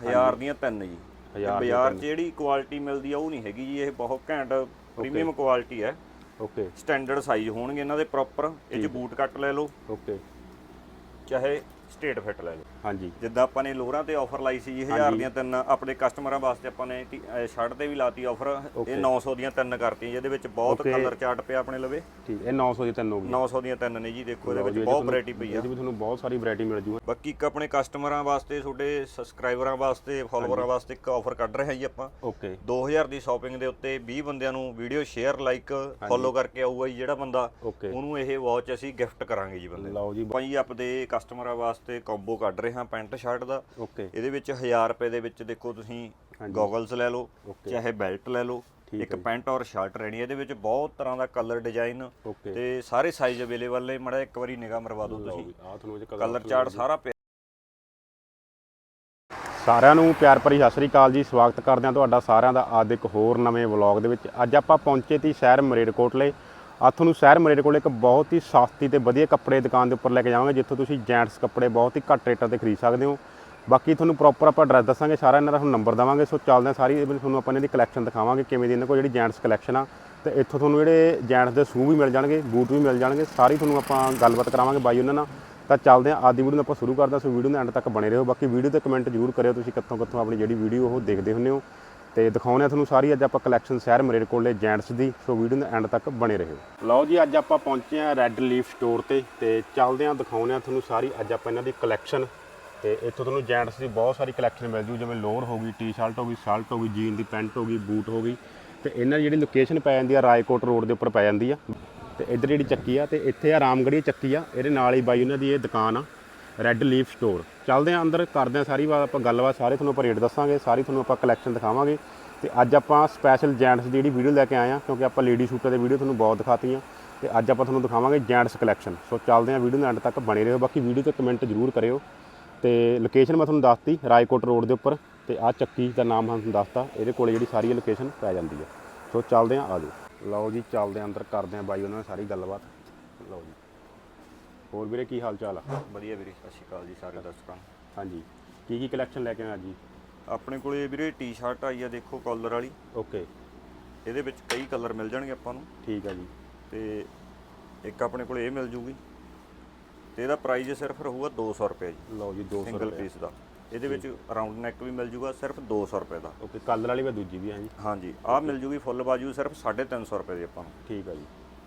ਹਜ਼ਾਰ ਦੀਆਂ ਤਿੰਨ ਜੀ। ਤੇ ਹਜ਼ਾਰ ਦੀਆਂ ਬਾਜ਼ਾਰ 'ਚ ਜਿਹੜੀ ਕੁਆਲਿਟੀ ਮਿਲਦੀ ਆ ਉਹ ਨਹੀਂ ਹੈਗੀ ਜੀ ਇਹ ਬਹੁਤ ਘੈਂਟ ਪ੍ਰੀਮੀਅਮ ਕੁਆਲਿਟੀ ਹੈ ਓਕੇ ਸਟੈਂਡਰਡ ਸਾਈਜ਼ ਹੋਣਗੇ ਇਹਨਾਂ ਦੇ ਪ੍ਰੋਪਰ ਇਹ 'ਚ ਬੂਟ ਕੱਟ ਲੈ ਲਓ। ਓਕੇ ਚਾਹੇ ਸਟੇਟ ਫਿੱਟ ਲੈ ਲਓ। ਹਾਂਜੀ। ਜਿੱਦਾਂ ਆਪਾਂ ਨੇ ਲੋਰਾਂ ਤੇ ਆਫਰ ਲਾਈ ਸੀ ਜੀ 1000 ਦੀਆਂ ਤਿੰਨ ਆਪਣੇ ਕਸਟਮਰਾਂ ਵਾਸਤੇ ਆਪਾਂ ਨੇ ਸ਼ਰਟ ਤੇ ਵੀ ਲਾਤੀ ਆਫਰ। ਇਹ 900 ਦੀਆਂ ਤਿੰਨ ਕਰਤੀਆਂ ਜਿਹਦੇ ਵਿੱਚ ਬਹੁਤ. ਕਲਰ ਚਾਰਟ ਪਿਆ ਆਪਣੇ ਲਵੇ। ਠੀਕ ਇਹ 900 ਦੀ ਤਿੰਨ ਹੋ ਗਈ 900 ਦੀਆਂ ਤਿੰਨ ਨੇ ਜੀ ਦੇਖੋ ਇਹਦੇ ਵਿੱਚ ਬਹੁਤ ਵੈਰਾਈਟੀ ਪਈ ਆ। ਇਹਦੀ ਵੀ ਤੁਹਾਨੂੰ ਬਹੁਤ ਸਾਰੀ ਵੈਰਾਈਟੀ ਮਿਲ ਜੂਗੀ। ਬਾਕੀ ਇੱਕ ਆਪਣੇ ਕਸਟਮਰਾਂ ਵਾਸਤੇ ਤੁਹਾਡੇ ਸਬਸਕ੍ਰਾਈਬਰਾਂ ਵਾਸਤੇ ਫਾਲੋਵਰਾਂ ਵਾਸਤੇ ਇੱਕ ਆਫਰ ਕੱਢ ਰਹੇ ਹਾਂ ਜੀ ਆਪਾਂ। ਓਕੇ। 2000 ਦੀ ਸ਼ਾਪਿੰਗ ਦੇ ਉੱਤੇ 20 ਬੰਦਿਆਂ ਨੂੰ ਵੀਡੀਓ ਸ਼ੇਅਰ ਲਾਈਕ ਫੋਲੋ ਕਰਕੇ ਆਊਗਾ ਜੀ ਜਿਹੜਾ ਬੰਦਾ। ਉਹਨੂੰ ਇਹ ਵਾਚ ਅਸੀਂ ਗਿਫਟ ਕਰਾਂਗੇ ਜੀ ਬੰਦੇ ਲਓ ਜੀ। ਜੀ ਆਪਦੇ ਕਸਟਮਰਾਂ ਵਾਸਤੇ ਕੰਬੋ ਕੱਢ ਰਹੇ ਹਾਂ ਪੈਂਟ ਸ਼ਰਟ ਦਾ। ਓਕੇ ਇਹਦੇ ਵਿੱਚ 1000 ਰੁਪਏ ਦੇ ਵਿੱਚ ਦੇਖੋ ਤੁਸੀਂ ਗੋਗਲਸ ਲੈ ਲਓ ਚਾਹੇ ਬੈਲਟ ਲੈ ਲਓ ਇੱਕ ਪੈਂਟ ਔਰ ਸ਼ਰਟ ਰਹਿਣੀ। ਇਹਦੇ ਵਿੱਚ ਬਹੁਤ ਤਰ੍ਹਾਂ ਦਾ ਕਲਰ ਡਿਜ਼ਾਈਨ ਤੇ ਸਾਰੇ ਸਾਈਜ਼ ਅਵੇਲੇਬਲ ਨੇ। ਮੜਾ ਇੱਕ ਵਾਰੀ ਨਿਗਾਹ ਮਰਵਾ ਦਿਓ ਤੁਸੀਂ। ਕਲਰ ਚਾਰਟ ਸਾਰਾ ਸਾਰਿਆਂ ਨੂੰ ਪਿਆਰ ਭਰੀ ਸਤਿ ਸ੍ਰੀ ਅਕਾਲ ਜੀ। ਸਵਾਗਤ ਕਰਦੇ ਹਾਂ ਤੁਹਾਡਾ ਸਾਰਿਆਂ ਦਾ ਅੱਜ ਇੱਕ ਹੋਰ ਨਵੇਂ ਵਲੌਗ ਦੇ ਵਿੱਚ। ਅੱਜ ਆਪਾਂ ਪਹੁੰਚੇ ਤੀ ਸ਼ਹਿਰ ਮਰੇਡਕੋਟਲੇ ਆ ਤੁਹਾਨੂੰ ਸ਼ਹਿਰ ਮਰੇਡਕੋਟਲੇ ਇੱਕ ਬਹੁਤ ਹੀ ਸਸਤੀ ਤੇ ਵਧੀਆ ਕੱਪੜੇ ਦੁਕਾਨ ਦੇ ਉੱਪਰ ਲੈ ਕੇ ਜਾਵਾਂਗੇ, ਜਿੱਥੋਂ ਤੁਸੀਂ ਜੈਂਟਸ ਕੱਪੜੇ ਬਹੁਤ ਹੀ ਘੱਟ ਰੇਟਾਂ ਤੇ ਖਰੀਦ ਸਕਦੇ ਹੋ। ਬਾਕੀ ਤੁਹਾਨੂੰ ਪ੍ਰੋਪਰ ਆਪਾਂ ਐਡਰੈਸ ਦੱਸਾਂਗੇ, ਸਾਰਾ ਇਹਨਾਂ ਦਾ ਤੁਹਾਨੂੰ ਨੰਬਰ ਦਵਾਂਗੇ, ਸੋ ਚੱਲਦੇ ਹਾਂ ਸਾਰੀ ਤੁਹਾਨੂੰ ਆਪਾਂ ਇਹਨਾਂ ਦੀ ਕਲੈਕਸ਼ਨ ਦਿਖਾਵਾਂਗੇ, ਕਿਵੇਂ ਦੀ ਇਹਨਾਂ ਕੋਲ ਜਿਹੜੀ ਜੈਂਟਸ ਕਲੈਕਸ਼ਨ ਆ। ਤੇ ਇੱਥੋਂ ਤੁਹਾਨੂੰ ਜਿਹੜੇ ਜੈਂਟਸ ਦੇ ਸ਼ੂ ਵੀ ਮਿਲ ਜਾਣਗੇ, ਬੂਟ ਵੀ ਮਿਲ ਜਾਣਗੇ, ਸਾਰੀ ਤੁਹਾਨੂੰ ਆਪਾਂ ਗੱਲਬਾਤ ਕਰਾਵਾਂਗੇ ਬਾਈ ਉਹਨਾਂ ਨਾਲ। ਤਾਂ ਚੱਲਦੇ ਹਾਂ ਆਦੀ ਵੀਡੀਓ ਨੂੰ ਆਪਾਂ ਸ਼ੁਰੂ ਕਰਦੇ ਹਾਂ, ਸੋ ਵੀਡੀਓ ਨੂੰ ਐਂਡ ਤੱਕ ਬਣੇ ਰਹੋ। ਬਾਕੀ ਵੀਡੀਓ ਤੇ ਕਮੈਂਟ ਜ਼ਰੂਰ ਕਰਿਓ ਤੁਸੀਂ ਕਿੱਥੋਂ ਕਿੱਥੋਂ ਆਪਣੀ ਜਿਹੜੀ ਵੀਡੀਓ ਉਹ ਦੇਖਦੇ ਹੁੰਦੇ ਹੋ। ਤੇ ਦਿਖਾਉਂਦੇ ਆ ਤੁਹਾਨੂੰ ਸਾਰੀ। ਅੱਜ ਆਪਾਂ ਕਲੈਕਸ਼ਨ ਸ਼ਹਿਰ ਮਰੇਡਕੋਟਲੇ ਜੈਂਟਸ ਦੀ ਸੋ ਵੀਡੀਓ ਦੇ ਐਂਡ ਤੱਕ ਬਣੇ ਰਹੋ। ਲਓ ਜੀ, ਅੱਜ ਆਪਾਂ ਪਹੁੰਚੇ ਆ ਰੈੱਡ ਲੀਫ ਸਟੋਰ ਤੇ ਤੇ ਚੱਲਦੇ ਆ ਦਿਖਾਉਂਦੇ ਆ ਤੁਹਾਨੂੰ ਸਾਰੀ। ਅੱਜ ਆਪਾਂ ਇਹਨਾਂ ਦੀ ਕਲੈਕਸ਼ਨ ਤੇ ਇੱਥੋਂ ਤੁਹਾਨੂੰ ਜੈਂਟਸ ਦੀ ਬਹੁਤ ਸਾਰੀ ਕਲੈਕਸ਼ਨ ਮਿਲ ਜੂ, ਜਿਵੇਂ ਲੋਅਰ ਹੋ ਗਈ ਟੀ-ਸ਼ਰਟ ਹੋ ਗਈ ਸ਼ਰਟ ਹੋ ਗਈ ਜੀਨ ਦੀ ਪੈਂਟ ਹੋ ਗਈ ਬੂਟ ਹੋ ਗਈ। ਤੇ ਇਹਨਾਂ ਦੀ ਜਿਹੜੀ ਲੋਕੇਸ਼ਨ ਪੈ ਜਾਂਦੀ ਆ, ਰਾਏਕੋਟ ਰੋਡ ਦੇ ਉੱਪਰ ਪੈ ਜਾਂਦੀ ਆ। ਤੇ ਇੱਧਰ ਜਿਹੜੀ ਚੱਕੀ ਆ, ਤੇ ਇੱਥੇ ਆ ਰਾਮਗੜੀ ਚੱਕੀ ਆ, ਇਹਦੇ ਨਾਲ ਹੀ ਬਾਈ ਉਹਨਾਂ ਦੀ ਇਹ ਦੁਕਾਨ ਆ। ਰੈੱਡ ਲੀਫ ਸਟੋਰ ਚੱਲਦੇ ਆ ਅੰਦਰ, ਕਰਦੇ ਆ ਸਾਰੀ ਬਾਤ ਆਪਾਂ ਗੱਲਬਾਤ, ਸਾਰੇ ਤੁਹਾਨੂੰ ਆਪਾਂ ਰੇਟ ਦੱਸਾਂਗੇ, ਸਾਰੀ ਤੁਹਾਨੂੰ ਆਪਾਂ ਕਲੈਕਸ਼ਨ ਦਿਖਾਵਾਂਗੇ। ਤੇ ਅੱਜ ਆਪਾਂ ਸਪੈਸ਼ਲ ਜੈਂਟਸ ਦੀ ਜਿਹੜੀ ਵੀਡੀਓ ਲੈ ਕੇ ਆਏ ਆ ਕਿਉਂਕਿ ਆਪਾਂ ਲੇਡੀ ਸੂਟਾਂ ਦੇ ਵੀਡੀਓ ਤੁਹਾਨੂੰ ਬਹੁਤ ਦਿਖਾਤੀਆਂ। ਤੇ ਅੱਜ ਆਪਾਂ ਤੁਹਾਨੂੰ ਦਿਖਾਵਾਂਗੇ ਜੈਂਟਸ ਕਲੈਕਸ਼ਨ ਸੋ ਚੱਲਦੇ ਆ ਵੀਡੀਓ ਦੇ ਐਂਡ ਤੱਕ ਬਣੇ ਰਹੋ। ਬਾਕੀ ਵੀਡੀਓ ਤੇ ਕਮੈਂਟ ਜ਼ਰੂਰ ਕਰਿਓ। ਤੇ ਲੋਕੇਸ਼ਨ ਮੈਂ ਤੁਹਾਨੂੰ ਦੱਸਤੀ ਰਾਏਕੋਟ ਰੋਡ ਦੇ ਉੱਪਰ। ਤੇ ਆ ਚੱਕੀ ਦਾ ਨਾਮ ਮੈਂ ਤੁਹਾਨੂੰ ਦੱਸਤਾ, ਇਹਦੇ ਕੋਲੇ ਜਿਹੜੀ ਸਾਰੀ ਲੋਕੇਸ਼ਨ ਪੈ ਜਾਂਦੀ ਹੈ। ਸੋ ਚੱਲਦੇ ਆ ਆਜੋ ਲਓ ਜੀ, ਚੱਲਦੇ ਆ ਅੰਦਰ, ਕਰਦੇ ਆ ਬਾਈ ਉਹਨਾਂ ਨਾਲ ਸਾਰੀ ਗੱਲਬਾਤ। ਲਓ ਜੀ। ਹੋਰ ਵੀਰੇ ਕੀ ਹਾਲ ਚਾਲ ਆ? ਵਧੀਆ ਵੀਰੇ ਸਤਿ ਸ਼੍ਰੀ ਅਕਾਲ ਜੀ ਸਾਰੇ ਦਰਸ਼ਕਾਂ ਨੂੰ। ਹਾਂਜੀ ਕੀ ਕੀ ਕਲੈਕਸ਼ਨ ਲੈ ਕੇ ਆਏ ਅੱਜ ਜੀ? ਆਪਣੇ ਕੋਲੇ ਵੀਰੇ ਟੀ-ਸ਼ਰਟ ਆਈ ਆ ਦੇਖੋ ਕਾਲਰ ਵਾਲੀ। ਓਕੇ। ਇਹਦੇ ਵਿੱਚ ਕਈ ਕਲਰ ਮਿਲ ਜਾਣਗੇ ਆਪਾਂ ਨੂੰ। ਠੀਕ ਆ ਜੀ। ਤੇ ਇੱਕ ਆਪਣੇ ਕੋਲੇ ਇਹ ਮਿਲ ਜੂਗੀ। ਤੇ ਇਹਦਾ ਪ੍ਰਾਈਸ ਸਿਰਫ ਰਹੂਗਾ 200 ਰੁਪਏ ਜੀ। ਲਓ ਜੀ 200 ਸਿੰਗਲ ਪੀਸ ਦਾ। ਇਹਦੇ ਵਿੱਚ ਰਾਉਂਡ ਨੈਕ ਵੀ ਮਿਲ ਜੂਗਾ ਸਿਰਫ 200 ਰੁਪਏ ਦਾ। ਓਕੇ ਕਲਰ ਵਾਲੀ ਵੀ ਦੂਜੀ ਵੀ ਹੈ ਜੀ। ਹਾਂਜੀ ਆਹ ਮਿਲ ਜੂਗੀ ਫੁੱਲ ਬਾਜੂ ਸਿਰਫ 350 ਰੁਪਏ ਦੀ ਆਪਾਂ ਨੂੰ। ਠੀਕ ਆ ਜੀ।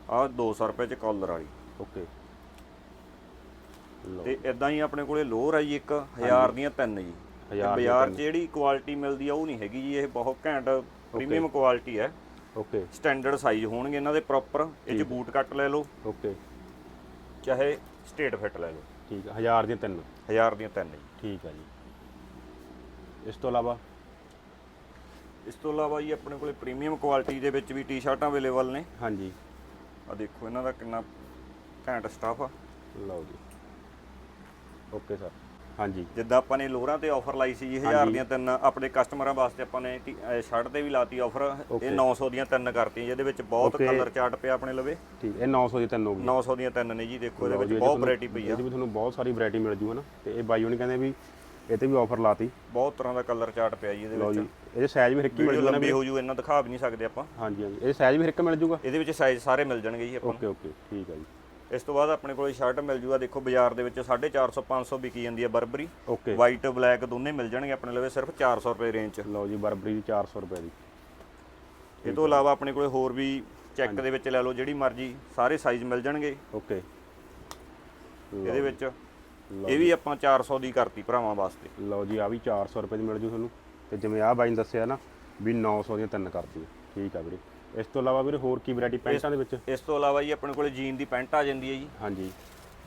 ਆਹ 200 ਰੁਪਏ ਚ ਕਾਲਰ ਵਾਲੀ। ਓਕੇ। ਤੇ ਇਦਾਂ ਹੀ ਆਪਣੇ ਕੋਲੇ ਲੋਅਰ ਆ ਜੀ ਇੱਕ 1000 ਦੀਆਂ ਤਿੰਨ ਜੀ। ਤੇ ਬਾਜ਼ਾਰ 'ਚ ਜਿਹੜੀ ਕੁਆਲਿਟੀ ਮਿਲਦੀ ਆ ਉਹ ਨਹੀਂ ਹੈਗੀ ਜੀ ਇਹ ਬਹੁਤ ਘੈਂਟ ਪ੍ਰੀਮੀਅਮ ਕੁਆਲਿਟੀ ਹੈ ਓਕੇ ਸਟੈਂਡਰਡ ਸਾਈਜ਼ ਹੋਣਗੇ ਇਹਨਾਂ ਦੇ ਪ੍ਰੋਪਰ ਇਹ 'ਚ ਬੂਟ ਕੱਟ ਲੈ ਲਓ। ਓਕੇ ਚਾਹੇ ਸਟੇਟ ਫਿੱਟ ਲੈ ਲਓ। ਠੀਕ ਆ ਹਜ਼ਾਰ ਦੀਆਂ ਤਿੰਨ। 1000 ਦੀਆਂ ਤਿੰਨ ਜੀ। ਠੀਕ ਆ ਜੀ। ਇਸ ਤੋਂ ਇਲਾਵਾ? ਇਸ ਤੋਂ ਇਲਾਵਾ ਜੀ ਆਪਣੇ ਕੋਲੇ ਪ੍ਰੀਮੀਅਮ ਕੁਆਲਿਟੀ ਦੇ ਵਿੱਚ ਵੀ ਟੀ-ਸ਼ਰਟਾਂ ਅਵੇਲੇਬਲ ਨੇ। ਹਾਂਜੀ। ਆ ਦੇਖੋ ਇਹਨਾਂ ਦਾ ਕਿੰਨਾ ਘੈਂਟ ਸਟਾਫ ਆ। ਲਓ ਜੀ। Okay sir. ਹਾਂਜੀ। ਜਿੱਦਾਂ ਆਪਾਂ ਨੇ ਲੋਰਾਂ ਤੇ ਆਫਰ ਲਾਈ ਸੀ ਜੀ 1000 ਦੀਆਂ ਤਿੰਨ ਆਪਣੇ ਕਸਟਮਰਾਂ ਵਾਸਤੇ ਆਪਾਂ ਨੇ ਸ਼ਰਟ ਤੇ ਵੀ ਲਾਤੀ ਆਫਰ ਇਹ 900 ਦੀਆਂ ਤਿੰਨ ਕਰਤੀਆਂ ਜਿਹਦੇ ਵਿੱਚ ਬਹੁਤ. ਕਲਰ ਚਾਰਟ ਪਿਆ ਆਪਣੇ ਲਵੇ। ਠੀਕ ਇਹ 900 ਦੀ ਤਿੰਨ ਹੋ ਗਈ 900 ਦੀਆਂ ਤਿੰਨ ਨੇ ਜੀ ਦੇਖੋ ਇਹਦੇ ਵਿੱਚ ਬਹੁਤ ਵੈਰਾਈਟੀ ਪਈ ਆ। ਇਹਦੇ ਵੀ ਤੁਹਾਨੂੰ ਬਹੁਤ ਸਾਰੀ ਵੈਰਾਈਟੀ ਮਿਲ ਜੂ ਹਨਾ ਤੇ ਇਹ ਬਾਈ ਉਹਨੇ ਕਹਿੰਦੇ ਵੀ ਇਹ ਤੇ ਵੀ ਆਫਰ ਲਾਤੀ। ਬਹੁਤ ਤਰ੍ਹਾਂ ਦਾ ਕਲਰ ਚਾਰਟ ਪਿਆ ਜੀ ਇਹਦੇ ਵਿੱਚ। ਜੀ ਇਹਦੇ ਸਾਈਜ਼ ਵੀ ਹਰ ਇੱਕ ਮਿਲ ਜੂਗਾ ਨਾ ਲੰਬੀ ਹੋ ਜੂ ਇਹਨਾਂ ਦਿਖਾ ਵੀ ਨਹੀਂ ਸਕਦੇ ਆਪਾਂ। ਹਾਂਜੀ ਹਾਂਜੀ। ਇਹਦੇ ਸਾਈਜ਼ ਵੀ ਹਰ ਇੱਕ ਮਿਲ ਜੂਗਾ? ਇਹਦੇ ਵਿੱਚ ਸਾਈਜ਼ ਸਾਰੇ ਮਿਲ ਜਾਣਗੇ ਜੀ ਆਪਾਂ ਨੂੰ। Okay okay. ਠੀਕ ਆ ਜੀ। ਇਸ ਤੋਂ ਬਾਅਦ ਆਪਣੇ ਕੋਲ ਸ਼ਰਟ ਮਿਲ ਜੂਗਾ ਦੇਖੋ ਬਾਜ਼ਾਰ ਦੇ ਵਿੱਚ 450 500 ਵਿਕੀ ਜਾਂਦੀ ਹੈ ਬਰਬਰੀ। ਓਕੇ ਵਾਈਟ ਬਲੈਕ ਦੋਨੇ ਮਿਲ ਜਾਣਗੇ ਆਪਣੇ ਲਵੇ ਸਿਰਫ 400 ਰੁਪਏ ਰੇਂਜ 'ਚ। ਲਓ ਜੀ ਬਰਬਰੀ ਦੀ 400 ਰੁਪਏ ਦੀ। ਇਹ ਤੋਂ ਇਲਾਵਾ ਆਪਣੇ ਕੋਲੇ ਹੋਰ ਵੀ ਚੈੱਕ ਦੇ ਵਿੱਚ ਲੈ ਲਓ ਜਿਹੜੀ ਮਰਜ਼ੀ ਸਾਰੇ ਸਾਈਜ਼ ਮਿਲ ਜਾਣਗੇ। ਓਕੇ ਇਹਦੇ ਵਿੱਚ ਇਹ ਵੀ ਆਪਾਂ 400 ਦੀ ਕਰਤੀ ਭਰਾਵਾਂ ਵਾਸਤੇ। ਲਓ ਜੀ ਆ ਵੀ 400 ਰੁਪਏ ਦੀ ਮਿਲ ਜੂ ਤੁਹਾਨੂੰ। ਤੇ ਜਿਵੇਂ ਆ ਬਾਈ ਨੇ ਦੱਸਿਆ ਨਾ ਵੀ 900 ਦੀਆਂ ਤਿੰਨ ਕਰਤੀ ਠੀਕ ਆ ਵੀਰੇ। ਇਸ ਤੋਂ ਇਲਾਵਾ ਵੀਰੇ ਹੋਰ ਕੀ ਵੈਰਾਈਟੀ ਪੈਂਟਾਂ ਦੇ ਵਿੱਚ? ਇਸ ਤੋਂ ਇਲਾਵਾ ਜੀ ਆਪਣੇ ਕੋਲੇ ਜੀਨ ਦੀ ਪੈਂਟ ਆ ਜਾਂਦੀ ਹੈ ਜੀ। ਹਾਂਜੀ।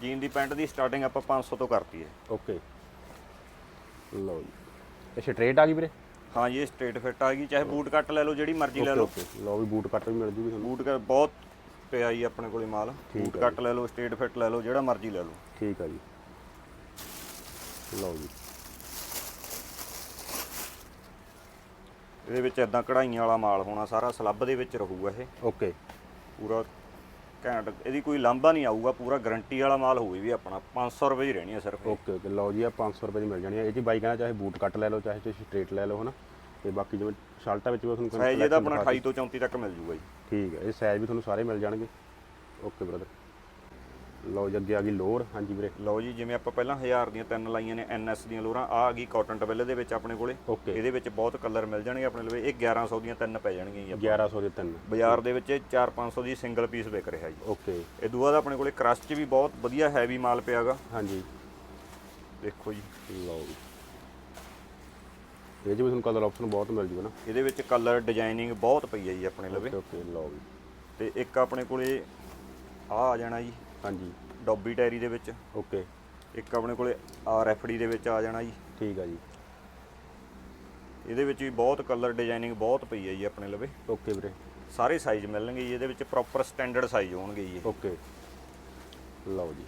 ਜੀਨ ਦੀ ਪੈਂਟ ਦੀ ਸਟਾਰਟਿੰਗ ਆਪਾਂ 500 ਤੋਂ ਕਰਤੀ ਹੈ। ਓਕੇ। ਲਓ ਜੀ। ਇਹ ਸਟ੍ਰੇਟ ਆ ਗਈ ਵੀਰੇ? ਹਾਂ ਜੀ ਸਟ੍ਰੇਟ ਫਿੱਟ ਆ ਗਈ ਚਾਹੇ ਬੂਟ ਕੱਟ ਲੈ ਲਓ ਜਿਹੜੀ ਮਰਜ਼ੀ ਲੈ ਲਓ। ਓਕੇ। ਲਓ ਵੀ ਬੂਟ ਕੱਟ ਵੀ ਮਿਲ ਜੂਗੀ ਤੁਹਾਨੂੰ। ਬੂਟ ਕੱਟ ਬਹੁਤ ਪਿਆ ਜੀ ਆਪਣੇ ਕੋਲੇ ਮਾਲ। ਬੂਟ ਕੱਟ ਲੈ ਲਓ ਸਟ੍ਰੇਟ ਫਿੱਟ ਲੈ ਲਓ ਜਿਹੜਾ ਮਰਜ਼ੀ ਲੈ ਲਓ। ਠੀਕ ਆ ਜੀ। ਲਓ ਜੀ। ਇਹਦੇ ਵਿੱਚ ਇਦਾਂ ਕਢਾਈਆਂ ਵਾਲਾ ਮਾਲ ਹੋਣਾ ਸਾਰਾ ਸਲੱਬ ਦੇ ਵਿੱਚ ਰਹੂਗਾ ਇਹ। ਓਕੇ। ਪੂਰਾ ਘੈਂਟ ਇਹਦੀ ਕੋਈ ਲਾਂਭਾ ਨਹੀਂ ਆਊਗਾ ਪੂਰਾ ਗਾਰੰਟੀ ਵਾਲਾ ਮਾਲ ਹੋਊ ਵੀ ਆਪਣਾ 500 ਰੁਪਏ ਦੀ ਰਹਿਣੀ ਹੈ ਸਿਰਫ। Okay okay. ਲਓ ਜੀ ਆ 500 ਰੁਪਏ ਦੀ ਮਿਲ ਜਾਣੀ ਹੈ ਇਹ ਜੀ ਬਾਈ ਕਹਿੰਦਾ ਚਾਹੇ ਬੂਟ ਕੱਟ ਲੈ ਲਓ ਚਾਹੇ ਤੁਸੀਂ ਸਟ੍ਰੇਟ ਲੈ ਲਓ ਹਨਾ? ਤੇ ਬਾਕੀ ਜਿਵੇਂ ਸ਼ਰਟਾਂ ਵਿੱਚ ਵੀ ਤੁਹਾਨੂੰ ਸਾਈਜ਼ ਇਹਦਾ ਆਪਣਾ ਦਿਖਾ 28 ਤੋਂ 34 ਤੱਕ ਮਿਲ ਜੂਗਾ ਜੀ। ਠੀਕ ਹੈ ਇਹ ਸਾਈਜ਼ ਵੀ ਤੁਹਾਨੂੰ ਸਾਰੇ ਮਿਲ ਜਾਣਗੇ। ਓਕੇ ਬ੍ਰਦਰ ਲਓ ਜੀ ਅੱਗੇ ਆ ਗਈ ਲੋਅਰ ਹਾਂਜੀ ਵੀਰੇ। ਲਓ ਜੀ ਜਿਵੇਂ ਆਪਾਂ ਪਹਿਲਾਂ 1000 ਦੀਆਂ ਤਿੰਨ ਲਾਈਆਂ ਨੇ ਐਨਐਸ ਦੀਆਂ ਲੋਰਾਂ ਆ ਆ ਗਈ ਕਾਟਨ ਟਬੇਲੇ ਦੇ ਵਿੱਚ ਆਪਣੇ ਕੋਲੇ। ਇਹਦੇ ਵਿੱਚ ਬਹੁਤ ਕਲਰ ਮਿਲ ਜਾਣਗੇ ਆਪਣੇ ਲਵੇ ਇਹ 1100 ਦੀਆਂ ਤਿੰਨ ਪੈ ਜਾਣਗੀਆਂ ਜੀ 1100 ਦੇ ਤਿੰਨ। ਬਾਜ਼ਾਰ ਦੇ ਵਿੱਚ 4-500 ਦੀ ਸਿੰਗਲ ਪੀਸ ਵਿਕ ਰਿਹਾ ਜੀ। ਓਕੇ। ਇਹ ਦੂਆ ਦਾ ਆਪਣੇ ਕੋਲੇ ਕ੍ਰਸ਼ 'ਚ ਵੀ ਬਹੁਤ ਵਧੀਆ ਹੈਵੀ ਮਾਲ ਪਿਆਗਾ। ਹਾਂਜੀ। ਦੇਖੋ ਜੀ। ਲਓ ਜੀ। ਇਹ ਵੀ ਤੁਹਾਨੂੰ ਕਲਰ ਆਪਸ਼ਨ ਬਹੁਤ ਮਿਲ ਜੂਗਾ ਨਾ। ਇਹਦੇ ਵਿੱਚ ਕਲਰ ਡਿਜ਼ਾਈਨਿੰਗ ਬਹੁਤ ਪਈ ਹੈ ਜੀ ਆਪਣੇ ਲਵੇ ਓਕੇ ਓਕੇ ਲਓ ਜੀ। ਤੇ ਇੱਕ ਆਪਣੇ ਕੋਲੇ ਆ ਆ ਜਾਣਾ ਜੀ। ਹਾਂਜੀ। ਡੌਬੀ ਟੈਰੀ ਦੇ ਵਿੱਚ। ਓਕੇ। ਇੱਕ ਆਪਣੇ ਕੋਲੇ ਆਰਐਫਡੀ ਦੇ ਵਿੱਚ ਆ ਜਾਣਾ ਜੀ। ਠੀਕ ਆ ਜੀ। ਇਹਦੇ ਵਿੱਚ ਵੀ ਬਹੁਤ ਕਲਰ ਡਿਜ਼ਾਈਨਿੰਗ ਬਹੁਤ ਪਈ ਹੈ ਜੀ ਆਪਣੇ ਲਵੇ। ਓਕੇ ਵੀਰੇ। ਸਾਰੇ ਸਾਈਜ਼ ਮਿਲਣਗੇ ਜੀ ਇਹਦੇ ਵਿੱਚ ਪ੍ਰੋਪਰ ਸਟੈਂਡਰਡ ਸਾਈਜ਼ ਹੋਣਗੇ ਜੀ। ਓਕੇ। ਲਓ ਜੀ।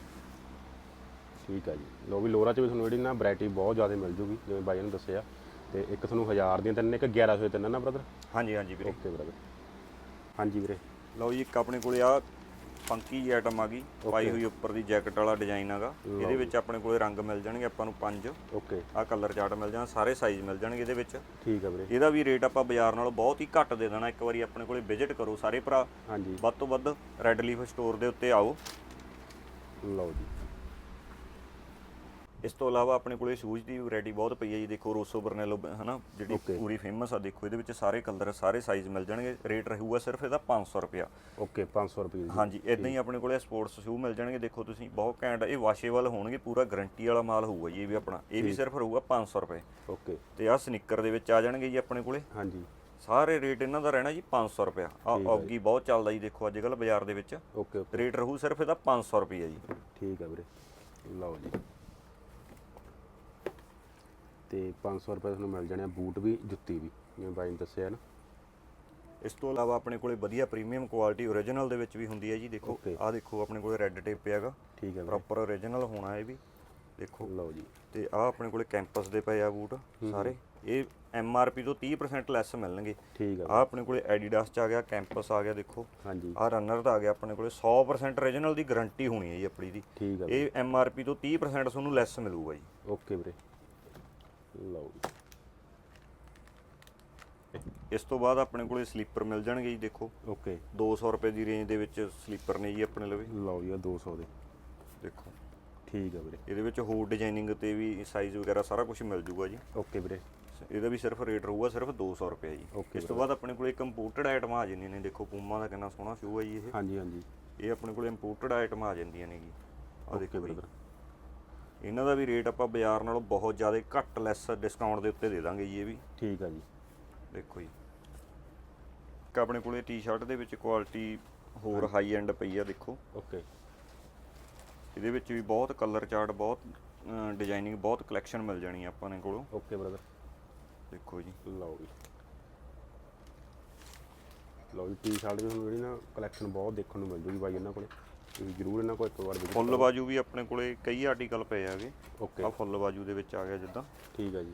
ਠੀਕ ਆ ਜੀ। ਲਓ ਵੀ ਲੋਰਾ ਚ ਵੀ ਤੁਹਾਨੂੰ ਜਿਹੜੀ ਨਾ ਵੈਰਾਈਟੀ ਬਹੁਤ ਜ਼ਿਆਦਾ ਮਿਲ ਜੂਗੀ ਜਿਵੇਂ ਬਾਈ ਨੇ ਦੱਸਿਆ। ਤੇ ਇੱਕ ਤੁਹਾਨੂੰ 1000 ਦੀਆਂ ਤਿੰਨ ਇੱਕ 1100 ਦੀਆਂ ਤਿੰਨ ਨਾ ਬ੍ਰਦਰ ਹਾਂਜੀ ਹਾਂਜੀ ਵੀਰੇ। ਓਕੇ ਬ੍ਰਦਰ ਹਾਂਜੀ ਵੀਰੇ। ਲਓ ਜੀ ਇੱਕ ਆਪਣੇ ਕੋਲੇ ਆ ਫੰਕੀ ਜੀ ਆਈਟਮ ਆ ਗਈ ਪਾਈ ਹੋਈ ਉੱਪਰ ਦੀ ਜੈਕਟ ਵਾਲਾ ਡਿਜ਼ਾਈਨ ਹੈਗਾ। ਇਹਦੇ ਵਿੱਚ ਆਪਣੇ ਕੋਲੇ ਰੰਗ ਮਿਲ ਜਾਣਗੇ ਆਪਾਂ ਨੂੰ ਪੰਜ। ਓਕੇ ਆ ਕਲਰ ਚਾਰਟ ਮਿਲ ਜਾਣਾ ਸਾਰੇ ਸਾਈਜ਼ ਮਿਲ ਜਾਣਗੇ ਇਹਦੇ ਵਿੱਚ। ਠੀਕ ਆ ਵੀਰੇ। ਇਹਦਾ ਵੀ ਰੇਟ ਆਪਾਂ ਬਾਜ਼ਾਰ ਨਾਲੋਂ ਬਹੁਤ ਹੀ ਘੱਟ ਦੇ ਦੇਣਾ ਇੱਕ ਵਾਰੀ ਆਪਣੇ ਕੋਲੇ ਵਿਜ਼ਿਟ ਕਰੋ ਸਾਰੇ ਭਰਾ। ਹਾਂਜੀ। ਵੱਧ ਤੋਂ ਵੱਧ ਰੈੱਡ ਲੀਫ ਸਟੋਰ ਦੇ ਉੱਤੇ ਆਓ। ਲਓ ਜੀ। ਇਸ ਤੋਂ ਇਲਾਵਾ ਆਪਣੇ ਕੋਲੇ ਸ਼ੂਜ਼ ਦੀ ਵੈਰਾਈਟੀ ਬਹੁਤ ਪਈ ਹੈ ਜੀ ਦੇਖੋ ਰੋਸੋ ਬਰਨੈਲੋ ਹਨਾ ਜਿਹੜੀ Okay. ਪੂਰੀ ਫੇਮਸ ਆ ਦੇਖੋ ਇਹਦੇ ਵਿੱਚ ਸਾਰੇ ਕਲਰ ਸਾਰੇ ਸਾਈਜ਼ ਮਿਲ ਜਾਣਗੇ। ਰੇਟ ਰਹੂਗਾ ਸਿਰਫ ਇਹਦਾ 500 ਰੁਪਿਆ ਓਕੇ 500 ਰੁਪਏ ਦੀ। ਹਾਂਜੀ ਇਦਾਂ ਹੀ ਆਪਣੇ ਕੋਲੇ ਸਪੋਰਟਸ ਸ਼ੂ ਮਿਲ ਜਾਣਗੇ ਦੇਖੋ ਤੁਸੀਂ ਬਹੁਤ ਘੈਂਟ ਇਹ ਵਾਸ਼ੇਬਲ ਹੋਣਗੇ ਪੂਰਾ ਗਾਰੰਟੀ ਵਾਲਾ ਮਾਲ ਹੋਊਗਾ ਜੀ ਇਹ ਵੀ ਆਪਣਾ। ਇਹ ਵੀ ਸਿਰਫ ਰਹੂਗਾ 500 ਰੁਪਏ। ਓਕੇ ਤੇ ਆਹ ਸਨਿੱਕਰ ਦੇ ਵਿੱਚ ਆ ਜਾਣਗੇ ਜੀ ਆਪਣੇ ਕੋਲੇ। ਹਾਂਜੀ। ਸਾਰੇ ਰੇਟ ਇਹਨਾਂ ਦਾ ਰਹਿਣਾ ਜੀ 500 ਰੁਪਿਆ ਆ ਔਗੀ ਬਹੁਤ ਚੱਲਦਾ ਜੀ ਦੇਖੋ ਅੱਜ ਕੱਲ ਬਾਜ਼ਾਰ ਦੇ ਵਿੱਚ। ਓਕੇ ਰੇਟ ਰਹੂ ਸਿਰਫ ਇਹਦਾ 500 ਰੁਪਏ ਜੀ। ਠੀਕ ਆ ਵੀਰੇ। ਲਓ ਜੀ। ਤੇ 500 ਰੁਪਏ ਤੁਹਾਨੂੰ ਮਿਲ ਜਾਣੇ ਆ ਬੂਟ ਵੀ ਜੁੱਤੀ ਵੀ ਜਿਵੇਂ ਬਾਈ ਨੇ ਦੱਸਿਆ ਨਾ। ਇਸ ਤੋਂ ਇਲਾਵਾ ਆਪਣੇ ਕੋਲੇ ਵਧੀਆ ਪ੍ਰੀਮੀਅਮ ਕੁਆਲਿਟੀ ਓਰੀਜਨਲ ਦੇ ਵਿੱਚ ਵੀ ਹੁੰਦੀ ਹੈ ਜੀ ਦੇਖੋ Okay. ਆਹ ਦੇਖੋ ਆਪਣੇ ਕੋਲੇ ਰੈੱਡ ਟੇਪ ਪਿਆਗਾ ਠੀਕ ਆ ਵੀਰੇ ਪ੍ਰੋਪਰ ਓਰੀਜਨਲ ਹੋਣਾ ਇਹ ਵੀ ਦੇਖੋ। ਲਓ ਜੀ। ਤੇ ਆਹ ਆਪਣੇ ਕੋਲੇ ਕੈਂਪਸ ਦੇ ਪਏ ਆ ਬੂਟ ਸਾਰੇ। ਇਹ ਐਮ ਆਰ ਪੀ ਤੋਂ 30% ਲੈਸ ਮਿਲਣਗੇ। ਠੀਕ ਆ ਆਹ ਆਪਣੇ ਕੋਲੇ ਐਡੀਡਾਸ ਚ ਆ ਗਿਆ ਕੈਂਪਸ ਆ ਗਿਆ ਦੇਖੋ। ਹਾਂਜੀ। ਆਹ ਰਨਰ ਦਾ ਆ ਗਿਆ ਆਪਣੇ ਕੋਲੇ 100% ਓਰੀਜਨਲ ਦੀ ਗਾਰੰਟੀ ਹੋਣੀ ਹੈ ਜੀ ਆਪਣੀ ਦੀ। ਠੀਕ ਆ ਇਹ ਐਮ ਆਰ ਪੀ ਤੋਂ 30% ਤੁਹਾਨੂੰ ਲੈਸ ਮਿਲੂਗਾ ਜੀ। ਓਕੇ ਵੀਰੇ। ਲਓ ਜੀ। ਇਸ ਤੋਂ ਬਾਅਦ ਆਪਣੇ ਕੋਲੇ ਸਲੀਪਰ ਮਿਲ ਜਾਣਗੇ ਜੀ ਦੇਖੋ। ਓਕੇ। 200 ਰੁਪਏ ਦੀ ਰੇਂਜ ਦੇ ਵਿੱਚ ਸਲੀਪਰ ਨੇ ਜੀ ਆਪਣੇ ਲਵੇ। ਲਓ ਜੀ ਆ 200 ਦੇ। ਦੇਖੋ। ਠੀਕ ਆ ਵੀਰੇ। ਇਹਦੇ ਵਿੱਚ ਹੋਰ ਡਿਜ਼ਾਈਨਿੰਗ ਤੇ ਵੀ ਸਾਈਜ਼ ਵਗੈਰਾ ਸਾਰਾ ਕੁਝ ਮਿਲ ਜੂਗਾ ਜੀ। ਓਕੇ ਵੀਰੇ। ਇਹਦਾ ਵੀ ਸਿਰਫ ਰੇਟ ਰਹੂਗਾ ਸਿਰਫ 200 ਰੁਪਏ ਜੀ। Okay ਇਸ ਤੋਂ ਬਾਅਦ ਆਪਣੇ ਕੋਲ ਇੱਕ ਇੰਪੋਰਟਡ ਆਈਟਮ ਆ ਜਾਂਦੀਆਂ ਨੇ ਦੇਖੋ ਪੂਮਾ ਦਾ ਕਿੰਨਾ ਸੋਹਣਾ ਸ਼ੂ ਹੈ ਜੀ ਇਹ। ਹਾਂਜੀ ਹਾਂਜੀ। ਇਹ ਆਪਣੇ ਕੋਲ ਇੰਪੋਰਟਡ ਆਈਟਮ ਆ ਜਾਂਦੀਆਂ ਨੇ ਜੀ। ਆ ਓਕੇ ਦੇਖੋ ਬ੍ਰਦਰ ਇਹਨਾਂ ਦਾ ਵੀ ਰੇਟ ਆਪਾਂ ਬਾਜ਼ਾਰ ਨਾਲੋਂ ਬਹੁਤ ਜ਼ਿਆਦਾ ਘੱਟ ਲੈਸ ਡਿਸਕਾਊਂਟ ਦੇ ਉੱਤੇ ਦੇ ਦਾਂਗੇ ਜੀ ਇਹ ਵੀ। ਠੀਕ ਆ ਜੀ। ਦੇਖੋ ਜੀ। ਇੱਕ ਆਪਣੇ ਕੋਲੇ ਟੀ-ਸ਼ਰਟ ਦੇ ਵਿੱਚ ਕੁਆਲਿਟੀ ਹੋਰ ਹਾਈ ਐਂਡ ਪਈ ਆ ਦੇਖੋ। ਓਕੇ। ਇਹਦੇ ਵਿੱਚ ਵੀ ਬਹੁਤ ਕਲਰ ਚਾਰਟ ਬਹੁਤ ਡਿਜ਼ਾਈਨਿੰਗ ਬਹੁਤ ਕਲੈਕਸ਼ਨ ਮਿਲ ਜਾਣੀ ਆ ਆਪਾਂ ਨੇ ਕੋਲੋਂ। ਓਕੇ ਬ੍ਰਦਰ ਦੇਖੋ ਜੀ। ਲਓ ਜੀ। ਲਓ ਜੀ ਟੀ-ਸ਼ਰਟ ਵੀ ਤੁਹਾਨੂੰ ਜਿਹੜੀ ਨਾ ਕਲੈਕਸ਼ਨ ਬਹੁਤ ਦੇਖਣ ਨੂੰ ਮਿਲ ਜੂਗੀ ਬਾਈ ਇਹਨਾਂ ਕੋਲੇ। ਤੁਸੀਂ ਜਰੂਰ ਇਹਨਾਂ ਕੋਲ ਇੱਕ ਵਾਰ ਵਿਜ਼ਿਟ ਫੁੱਲ ਬਾਜੂ ਵੀ ਆਪਣੇ ਕੋਲੇ ਕਈ ਆਰਟੀਕਲ ਪਏ ਆਗੇ ਓਕੇ ਆ ਫੁੱਲ ਬਾਜੂ ਦੇ ਵਿੱਚ ਆ ਗਿਆ ਜਿੱਦਾਂ। ਠੀਕ ਆ ਜੀ।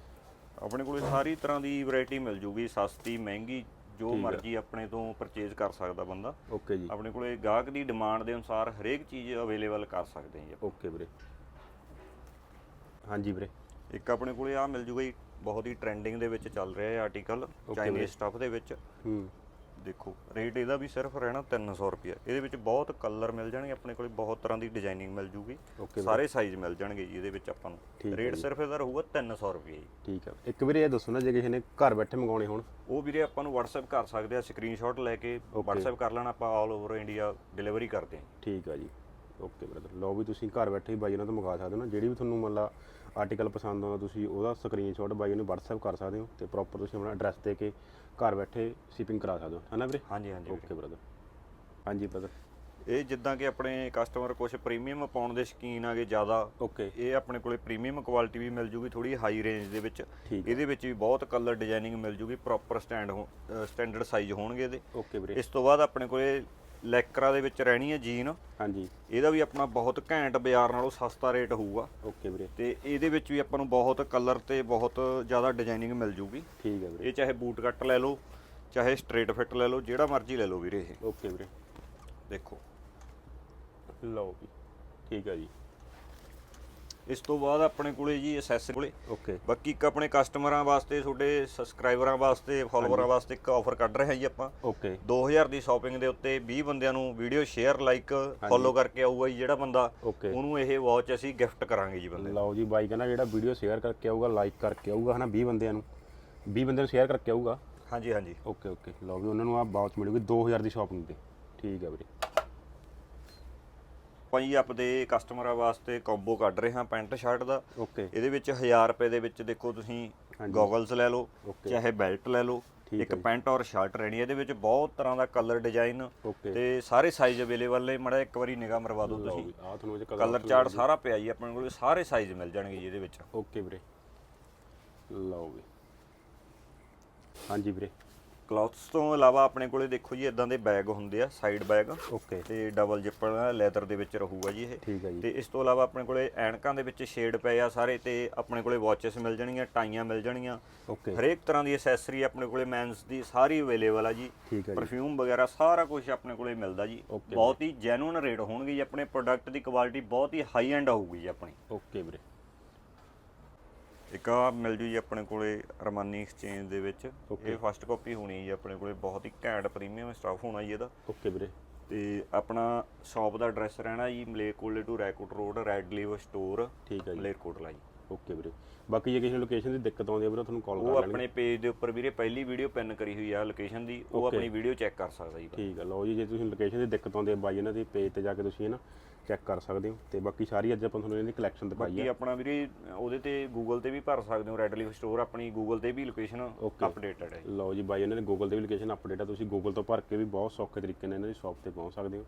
ਆਪਣੇ ਕੋਲੇ ਸਾਰੀ ਤਰ੍ਹਾਂ ਦੀ ਵੈਰਾਈਟੀ ਮਿਲ ਜੂਗੀ ਸਸਤੀ ਮਹਿੰਗੀ ਜੋ ਮਰਜ਼ੀ ਆਪਣੇ ਤੋਂ ਪਰਚੇਜ਼ ਕਰ ਸਕਦਾ ਬੰਦਾ। ਓਕੇ ਜੀ। ਆਪਣੇ ਕੋਲੇ ਗਾਹਕ ਦੀ ਡਿਮਾਂਡ ਦੇ ਅਨੁਸਾਰ ਹਰੇਕ ਚੀਜ਼ ਅਵੇਲੇਬਲ ਕਰ ਸਕਦੇ ਹਾਂ ਜੀ। ਓਕੇ ਵੀਰੇ। ਹਾਂਜੀ ਵੀਰੇ। ਇੱਕ ਆਪਣੇ ਕੋਲੇ ਆ ਮਿਲ ਜੂਗਾ ਜੀ ਬਹੁਤ ਹੀ ਟ੍ਰੈਂਡਿੰਗ ਦੇ ਵਿੱਚ ਚੱਲ ਰਿਹਾ ਹੈ ਆਰਟੀਕਲ ਚਾਈਨੀਜ਼ ਸਟੱਫ ਦੇ ਵਿੱਚ। ਹੂੰ। ਦੇਖੋ ਰੇਟ ਇਹਦਾ ਵੀ ਸਿਰਫ ਰਹਿਣਾ 300 ਰੁਪਏ ਇਹਦੇ ਵਿੱਚ ਬਹੁਤ ਕਲਰ ਮਿਲ ਜਾਣਗੇ ਆਪਣੇ ਕੋਲੇ ਬਹੁਤ ਤਰ੍ਹਾਂ ਦੀ ਡਿਜ਼ਾਈਨਿੰਗ ਮਿਲ ਜੂਗੀ। ਸਾਰੇ ਸਾਈਜ਼ ਮਿਲ ਜਾਣਗੇ ਜੀ ਇਹਦੇ ਵਿੱਚ ਆਪਾਂ ਨੂੰ। ਹੈ ਰੇਟ ਸਿਰਫ ਇਹਦਾ ਰਹੂਗਾ 300 ਰੁਪਏ ਜੀ। ਠੀਕ ਆ ਇੱਕ ਵੀਰੇ ਇਹ ਦੱਸੋ ਨਾ ਜੇ ਕਿਸੇ ਨੇ ਘਰ ਬੈਠੇ ਮੰਗਾਉਣੇ ਹੋਣ। ਉਹ ਵੀਰੇ ਆਪਾਂ ਨੂੰ WhatsApp ਕਰ ਸਕਦੇ ਆ ਸਕਰੀਨਸ਼ਾਟ ਲੈ ਕੇ WhatsApp ਕਰ ਲੈਣਾ ਆਪਾਂ ਆਲ ਓਵਰ ਇੰਡੀਆ ਡਿਲੀਵਰੀ ਕਰਦੇ ਹਾਂ। ਠੀਕ ਆ ਜੀ। ਓਕੇ ਬ੍ਰਦਰ ਲਓ ਵੀ ਤੁਸੀਂ ਘਰ ਬੈਠੇ ਹੀ ਬਾਈ ਇਹਨਾਂ ਤੋਂ ਮੰਗਾ ਸਕਦੇ ਹੋ ਨਾ। ਜਿਹੜੀ ਵੀ ਤੁਹਾਨੂੰ ਮਤਲਬ ਆਰਟੀਕਲ ਪਸੰਦ ਆਉਂਦਾ ਤੁਸੀਂ ਉਹਦਾ ਸਕਰੀਨਸ਼ਾਟ ਬਾਈ ਨੂੰ WhatsApp ਕਰ ਸਕਦੇ ਹੋ ਤੇ ਪ੍ਰੋਪਰ ਤੁਸੀਂ ਆਪਣਾ ਐਡਰੈਸ ਦੇ ਕੇ ਘਰ ਬੈਠੇ ਸ਼ਿਪਿੰਗ ਕਰਾ ਸਕਦੇ ਹੋ। ਹੈ ਨਾ ਵੀਰੇ? ਹਾਂਜੀ ਹਾਂਜੀ। ਓਕੇ ਬ੍ਰਦਰ ਹਾਂਜੀ ਬ੍ਰਦਰ ਇਹ ਜਿੱਦਾਂ ਕਿ ਆਪਣੇ ਕਸਟਮਰ ਕੁਝ ਪ੍ਰੀਮੀਅਮ ਪਾਉਣ ਦੇ ਸ਼ੌਕੀਨ ਆਗੇ ਜ਼ਿਆਦਾ ਓਕੇ ਇਹ ਆਪਣੇ ਕੋਲੇ ਪ੍ਰੀਮੀਅਮ ਕੁਆਲਿਟੀ ਵੀ ਮਿਲ ਜੂਗੀ ਥੋੜੀ ਹਾਈ ਰੇਂਜ ਦੇ ਵਿੱਚ। ਇਹਦੇ ਵਿੱਚ ਵੀ ਬਹੁਤ ਕਲਰ ਡਿਜ਼ਾਈਨਿੰਗ ਮਿਲ ਜੂਗੀ ਪ੍ਰੋਪਰ ਸਟੈਂਡ ਸਟੈਂਡਰਡ ਸਾਈਜ਼ ਹੋਣਗੇ ਇਹਦੇ। ਓਕੇ ਵੀਰੇ। ਇਸ ਤੋਂ ਬਾਅਦ ਆਪਣੇ ਕੋਲੇ ਲੈਕਰਾ ਦੇ ਵਿੱਚ ਰਹਿਣੀ ਹੈ ਜੀਨ। ਹਾਂਜੀ। ਇਹਦਾ ਵੀ ਆਪਣਾ ਬਹੁਤ ਘੈਂਟ ਬਾਜ਼ਾਰ ਨਾਲੋਂ ਸਸਤਾ ਰੇਟ ਹੋਊਗਾ। ਓਕੇ ਵੀਰੇ। ਤੇ ਇਹਦੇ ਵਿੱਚ ਵੀ ਆਪਾਂ ਨੂੰ ਬਹੁਤ ਕਲਰ ਤੇ ਬਹੁਤ ਜ਼ਿਆਦਾ ਡਿਜ਼ਾਈਨਿੰਗ ਮਿਲ ਜੂਗੀ। ਠੀਕ ਹੈ ਵੀਰੇ। ਇਹ ਚਾਹੇ ਬੂਟ ਕੱਟ ਲੈ ਲਓ ਚਾਹੇ ਸਟ੍ਰੇਟ ਫਿੱਟ ਲੈ ਲਓ ਜਿਹੜਾ ਮਰਜ਼ੀ ਲੈ ਲਓ ਵੀਰੇ ਇਹ। ਓਕੇ ਵੀਰੇ। ਦੇਖੋ। ਲਓ ਜੀ। ਠੀਕ ਹੈ ਜੀ। ਇਸ ਤੋਂ ਬਾਅਦ ਆਪਣੇ ਕੋਲੇ ਜੀ ਐਸੈਸਰੀ ਕੋਲੇ। ਓਕੇ ਬਾਕੀ ਇੱਕ ਆਪਣੇ ਕਸਟਮਰਾਂ ਵਾਸਤੇ ਤੁਹਾਡੇ ਸਬਸਕ੍ਰਾਈਬਰਾਂ ਵਾਸਤੇ ਫਾਲੋਵਰਾਂ ਵਾਸਤੇ ਇੱਕ ਆਫਰ ਕੱਢ ਰਹੇ ਹਾਂ ਜੀ ਆਪਾਂ। ਓਕੇ 2000 ਦੀ ਸ਼ਾਪਿੰਗ ਦੇ ਉੱਤੇ 20 ਬੰਦਿਆਂ ਨੂੰ ਵੀਡੀਓ ਸ਼ੇਅਰ ਲਾਈਕ ਫੋਲੋ ਕਰਕੇ ਆਊਗਾ ਜੀ ਜਿਹੜਾ ਬੰਦਾ। ਉਹਨੂੰ ਇਹ ਵਾਚ ਅਸੀਂ ਗਿਫਟ ਕਰਾਂਗੇ ਜੀ ਬੰਦੇ। ਲਓ ਜੀ ਬਾਈ ਕਹਿੰਦਾ ਜਿਹੜਾ ਵੀਡੀਓ ਸ਼ੇਅਰ ਕਰਕੇ ਆਊਗਾ ਲਾਈਕ ਕਰਕੇ ਆਊਗਾ ਹਨਾ 20 ਬੰਦਿਆਂ ਨੂੰ। 20 ਬੰਦਿਆਂ ਨੂੰ ਸ਼ੇਅਰ ਕਰਕੇ ਆਊਗਾ। ਹਾਂਜੀ ਹਾਂਜੀ। ਓਕੇ ਓਕੇ ਲਓ ਵੀ ਉਹਨਾਂ ਨੂੰ ਆ ਬਾਊਚ ਮਿਲੂਗੀ 2000 ਦੀ ਸ਼ਾਪਿੰਗ ਤੇ। ਠੀਕ ਹੈ ਵੀਰੇ। ਆਪਾਂ ਜੀ ਆਪਦੇ ਕਸਟਮਰਾਂ ਵਾਸਤੇ ਕੰਬੋ ਕੱਢ ਰਹੇ ਹਾਂ ਪੈਂਟ ਸ਼ਰਟ ਦਾ। ਓਕੇ ਇਹਦੇ ਵਿੱਚ 1000 ਰੁਪਏ ਦੇ ਵਿੱਚ ਦੇਖੋ ਤੁਸੀਂ। ਗੋਗਲਸ ਲੈ ਲਓ. ਚਾਹੇ ਬੈਲਟ ਲੈ ਲਓ ਇੱਕ। ਪੈਂਟ ਔਰ ਸ਼ਰਟ ਰਹਿਣੀ ਇਹਦੇ ਵਿੱਚ ਬਹੁਤ ਤਰ੍ਹਾਂ ਦਾ ਕਲਰ ਡਿਜ਼ਾਈਨ ਤੇ ਸਾਰੇ ਸਾਈਜ਼ ਅਵੇਲੇਬਲ ਨੇ। ਮੜਾ ਇੱਕ ਵਾਰੀ ਨਿਗਾਹ ਮਰਵਾ ਦਿਓ ਤੁਸੀਂ। ਕਲਰ ਚਾਰਟ ਸਾਰਾ ਪਿਆ ਜੀ ਆਪਣੇ ਕੋਲ ਸਾਰੇ ਸਾਈਜ਼ ਮਿਲ ਜਾਣਗੇ ਜੀ ਇਹਦੇ ਵਿੱਚ। ਓਕੇ ਵੀਰੇ। ਲਓ ਵੀ। ਹਾਂਜੀ ਵੀਰੇ। ਕਲੌਥਸ ਤੋਂ ਇਲਾਵਾ ਆਪਣੇ ਕੋਲੇ ਦੇਖੋ ਜੀ ਇਦਾਂ ਦੇ ਬੈਗ ਹੁੰਦੇ ਆ ਸਾਈਡ ਬੈਗ ਓਕੇ ਤੇ ਡਬਲ ਜਿੱਪਰ ਲੈਦਰ ਦੇ ਵਿੱਚ ਰਹੂਗਾ ਜੀ ਇਹ। ਠੀਕ ਹੈ ਜੀ। ਤੇ ਇਸ ਤੋਂ ਇਲਾਵਾ ਆਪਣੇ ਕੋਲੇ ਐਨਕਾਂ ਦੇ ਵਿੱਚ ਸ਼ੇਡ ਪਏ ਆ ਸਾਰੇ ਤੇ ਆਪਣੇ ਕੋਲੇ ਵਾਚਸ ਮਿਲ ਜਾਣਗੀਆਂ ਟਾਈਆਂ ਮਿਲ ਜਾਣਗੀਆਂ। ਓਕੇ ਹਰੇਕ ਤਰ੍ਹਾਂ ਦੀ ਐਸੈਸਰੀ ਆਪਣੇ ਕੋਲੇ ਮੈਨਸ ਦੀ ਸਾਰੀ ਅਵੇਲੇਬਲ ਆ ਜੀ। ਠੀਕ ਹੈ ਜੀ। ਪਰਫਿਊਮ ਵਗੈਰਾ ਸਾਰਾ ਕੁਝ ਆਪਣੇ ਕੋਲੇ ਮਿਲਦਾ ਜੀ। ਬਹੁਤ ਹੀ ਜੈਨੂਇਨ ਰੇਟ ਹੋਣਗੇ ਜੀ ਆਪਣੇ ਪ੍ਰੋਡਕਟ ਦੀ ਕੁਆਲਿਟੀ ਬਹੁਤ ਹੀ ਹਾਈ ਐਂਡ ਹੋਊਗੀ ਜੀ ਆਪਣੀ। ਓਕੇ ਵੀਰੇ। ਇੱਕ ਆ ਮਿਲ ਜੂ ਜੀ ਆਪਣੇ ਕੋਲੇ ਅਰਮਾਨੀ ਐਕਸਚੇਂਜ ਦੇ ਵਿੱਚ. ਇਹ ਫਸਟ ਕਾਪੀ ਹੋਣੀ ਜੀ ਆਪਣੇ ਕੋਲੇ ਬਹੁਤ ਹੀ ਘੈਂਟ ਪ੍ਰੀਮੀਅਮ ਸਟਾਫ ਹੋਣਾ ਜੀ ਇਹਦਾ। ਓਕੇ ਵੀਰੇ। ਤੇ ਆਪਣਾ ਸ਼ਾਪ ਦਾ ਐਡਰੈਸ ਰਹਿਣਾ ਜੀ ਮਲੇਰਕੋਟਲੇ to Raikot road red leaf store ਠੀਕ ਹੈ ਜੀ। ਮਲੇਰਕੋਟਲਾ ਜੀ। ਓਕੇ ਵੀਰੇ। ਬਾਕੀ ਜੇ ਕਿਸੇ ਲੋਕੇਸ਼ਨ ਦੀ ਦਿੱਕਤ ਆਉਂਦੀ ਹੈ ਵੀਰੇ ਤੁਹਾਨੂੰ ਕਾਲ ਉਹ ਕਰ ਲੈਣਗੇ। ਆਪਣੇ ਪੇਜ ਦੇ ਉੱਪਰ ਵੀਰੇ ਪਹਿਲੀ ਵੀਡੀਓ ਪਿਨ ਕਰੀ ਹੋਈ ਆ ਲੋਕੇਸ਼ਨ ਦੀ ਉਹ. ਆਪਣੀ ਵੀਡੀਓ ਚੈੱਕ ਕਰ ਸਕਦਾ ਜੀ। ਠੀਕ ਹੈ ਲਓ ਜੀ ਜੇ ਤੁਸੀਂ ਲੋਕੇਸ਼ਨ ਦੀ ਦਿੱਕਤ ਆਉਂਦੀ ਹੈ ਬਾਈ ਇਹਨਾਂ ਦੇ ਪੇਜ ਤੇ ਜਾ ਕੇ ਤੁਸੀਂ ਨਾ ਚੈੱਕ ਕਰ ਸਕਦੇ ਹੋ ਤੇ ਬਾਕੀ ਸਾਰੀ ਅੱਜ ਆਪਾਂ ਤੁਹਾਨੂੰ ਇਹਨਾਂ ਦੀ ਕਲੈਕਸ਼ਨ ਦਿਖਾਈ ਬਾਕੀ ਹੈ। ਆਪਣਾ ਵੀਰੇ ਉਹਦੇ ਤੇ ਗੂਗਲ ਤੇ ਵੀ ਭਰ ਸਕਦੇ ਹੋ ਰੈਡ ਲੀਵ ਸਟੋਰ ਆਪਣੀ ਗੂਗਲ ਤੇ ਵੀ ਲੋਕੇਸ਼ਨ Okay. ਅਪਡੇਟਡ ਹੈ ਲਓ ਜੀ ਬਾਈ ਇਹਨਾਂ ਦੇ ਗੂਗਲ ਤੇ ਵੀ ਲੋਕੇਸ਼ਨ ਅਪਡੇਟ ਆ ਤੁਸੀਂ ਗੂਗਲ ਤੋਂ ਭਰ ਕੇ ਵੀ ਬਹੁਤ ਸੌਖੇ ਤਰੀਕੇ ਨਾਲ ਇਹਨਾਂ ਦੀ ਸ਼ਾਪ ਤੇ ਪਹੁੰਚ ਸਕਦੇ ਹੋ।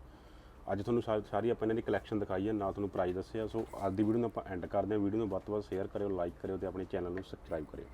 ਅੱਜ ਤੁਹਾਨੂੰ ਸਾ- ਸਾਰੀ ਆਪਾਂ ਇਹਨਾਂ ਦੀ ਕਲੈਕਸ਼ਨ ਦਿਖਾਈ ਹੈ ਨਾਲ ਤੁਹਾਨੂੰ ਪ੍ਰਾਈਸ ਦੱਸਿਆ ਸੋ ਅੱਜ ਦੀ ਵੀਡੀਓ ਨੂੰ ਆਪਾਂ ਐਂਡ ਕਰਦੇ ਹਾਂ। ਵੀਡੀਓ ਨੂੰ ਵੱਧ ਤੋਂ ਵੱਧ ਸ਼ੇਅਰ ਕਰਿਓ ਲਾਈਕ ਕਰਿਓ ਤੇ ਆਪਣੇ ਚੈਨਲ ਨੂੰ ਸਬਸਕ੍ਰਾਈਬ ਕਰਿਓ।